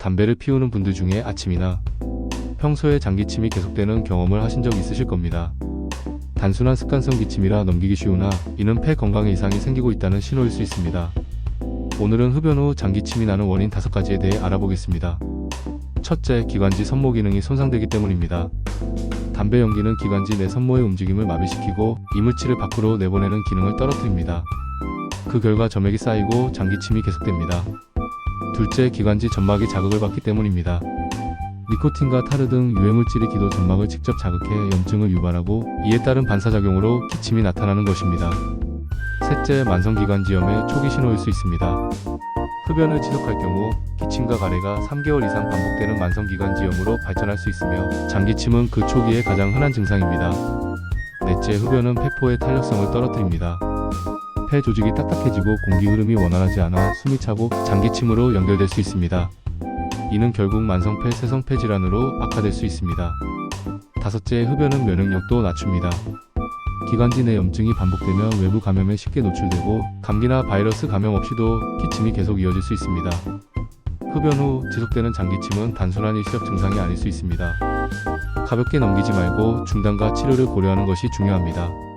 담배를 피우는 분들 중에 아침이나 평소에 장기침이 계속되는 경험을 하신 적 있으실 겁니다. 단순한 습관성 기침이라 넘기기 쉬우나 이는 폐 건강에 이상이 생기고 있다는 신호일 수 있습니다. 오늘은 흡연 후 장기침이 나는 원인 5가지에 대해 알아보겠습니다. 첫째, 기관지 선모 기능이 손상되기 때문입니다. 담배 연기는 기관지 내 선모의 움직임을 마비시키고 이물질을 밖으로 내보내는 기능을 떨어뜨립니다. 그 결과 점액이 쌓이고 장기침이 계속됩니다. 둘째, 기관지 점막이 자극을 받기 때문입니다. 니코틴과 타르 등 유해물질이 기도 점막을 직접 자극해 염증을 유발하고 이에 따른 반사작용으로 기침이 나타나는 것입니다. 셋째, 만성기관지염의 초기 신호일 수 있습니다. 흡연을 지속할 경우 기침과 가래가 3개월 이상 반복되는 만성기관지염으로 발전할 수 있으며 장기침은 그 초기에 가장 흔한 증상입니다. 넷째, 흡연은 폐포의 탄력성을 떨어뜨립니다. 폐 조직이 딱딱해지고 공기 흐름이 원활하지 않아 숨이 차고 장기침으로 연결될 수 있습니다. 이는 결국 만성폐 세성폐 질환으로 악화될 수 있습니다. 다섯째, 흡연은 면역력도 낮춥니다. 기관지 내 염증이 반복되면 외부 감염에 쉽게 노출되고 감기나 바이러스 감염 없이도 기침이 계속 이어질 수 있습니다. 흡연 후 지속되는 장기침은 단순한 일시적 증상이 아닐 수 있습니다. 가볍게 넘기지 말고 중단과 치료를 고려하는 것이 중요합니다.